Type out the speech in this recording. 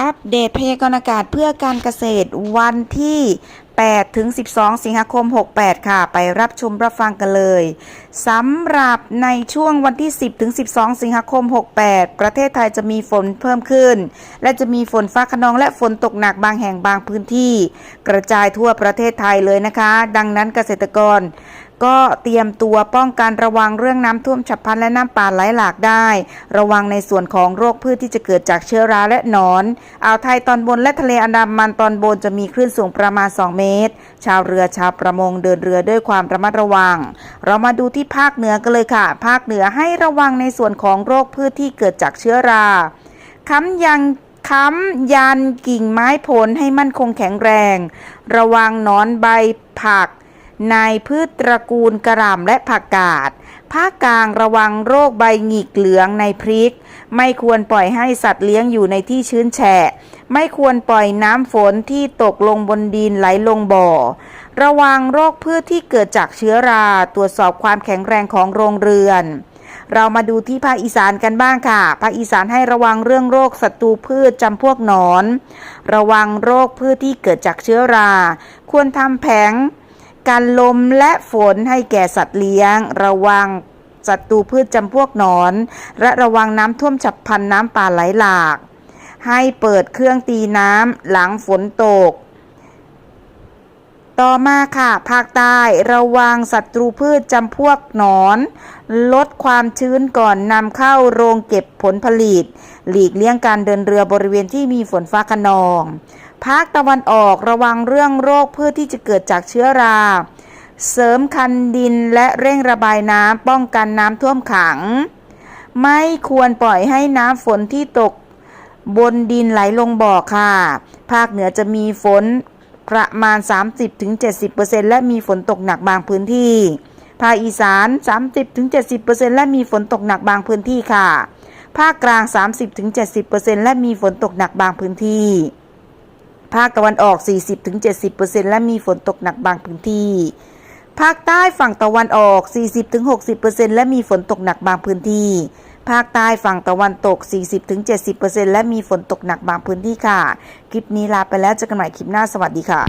อัปเดตพยากรณ์อากาศเพื่อการเกษตรวันที่ 8 ถึง 12 สิงหาคม 68 ค่ะ ไปรับชมรับฟังกันเลยสำหรับในช่วงวันที่ 10 ถึง 12 สิงหาคม 68 ประเทศไทยจะมีฝนเพิ่มขึ้น และจะมีฝนฟ้าขนองและฝนตกหนักบางแห่งบางพื้นที่ กระจายทั่วประเทศไทยเลยนะคะ ดังนั้นเกษตรกร ก็เตรียมตัวป้องกันระวังเรื่องน้ำท่วมฉับพลันและน้ำป่าไหลหลากได้ ระวังในส่วนของโรคพืชที่จะเกิดจากเชื้อราและหนอนอ่าวไทยตอนบนและทะเลอันดามันตอนบนจะมีคลื่นสูงประมาณ 2 เมตร ชาวเรือชาวประมงเดินเรือด้วยความระมัดระวัง เรามาดูที่ภาคเหนือกันเลยค่ะ ภาคเหนือให้ระวังในส่วนของโรคพืชที่เกิดจากเชื้อราค้ำยังค้ำยันกิ่งไม้ผลให้มั่นคงแข็งแรง ระวังหนอนใบผัก ในพืชตระกูลกระหล่ำและผักกาด ภาคกลางระวังโรคใบหงิกเหลืองในพริก ไม่ควรปล่อยให้สัตว์เลี้ยงอยู่ในที่ชื้นแฉะ ไม่ควรปล่อยน้ำฝนที่ตกลงบนดินไหลลงบ่อ ระวังโรคพืชที่เกิดจากเชื้อรา ตรวจสอบความแข็งแรงของโรงเรือน เรามาดูที่ภาคอีสานกันบ้างค่ะ ภาคอีสานให้ระวังเรื่องโรคศัตรูพืชจำพวกหนอน ระวังโรคพืชที่เกิดจากเชื้อรา ควรทำแผง กันลมและฝนให้แก่สัตว์เลี้ยง ระวังศัตรูพืชจำพวกหนอน และระวังน้ำท่วมฉับพลันน้ำป่าไหลหลาก ให้เปิดเครื่องตีน้ำหลังฝนตก ต่อมาค่ะ ภาคใต้ระวังศัตรูพืชจำพวกหนอน ลดความชื้นก่อนนำเข้าโรงเก็บผลผลิต หลีกเลี่ยงการเดินเรือบริเวณที่มีฝนฟ้าขนอง ภาคตะวันออกระวังเรื่องโรคพืชที่จะเกิดจากเชื้อรา เสริมคันดินและเร่งระบายน้ำป้องกันน้ำท่วมขัง ไม่ควรปล่อยให้น้ำฝนที่ตกบนดินไหลลงบ่อค่ะ ภาคเหนือจะมีฝนประมาณ 30-70%และมีฝนตกหนักบางพื้นที่ ภาคอีสาน 30-70%และมีฝนตกหนักบางพื้นที่ค่ะ ภาคกลาง 30-70%และมีฝนตกหนักบางพื้นที่ ภาคตะวันออก 40-70%และมีฝนตกหนักบางพื้นที่ ภาคใต้ฝั่งตะวันออก 40-60%และมีฝนตกหนักบางพื้นที่ ภาคใต้ฝั่งตะวันตก 40-70%และมีฝนตกหนักบางพื้นที่ค่ะ คลิปนี้ลาไปแล้วเจอกันใหม่คลิปหน้าสวัสดีค่ะ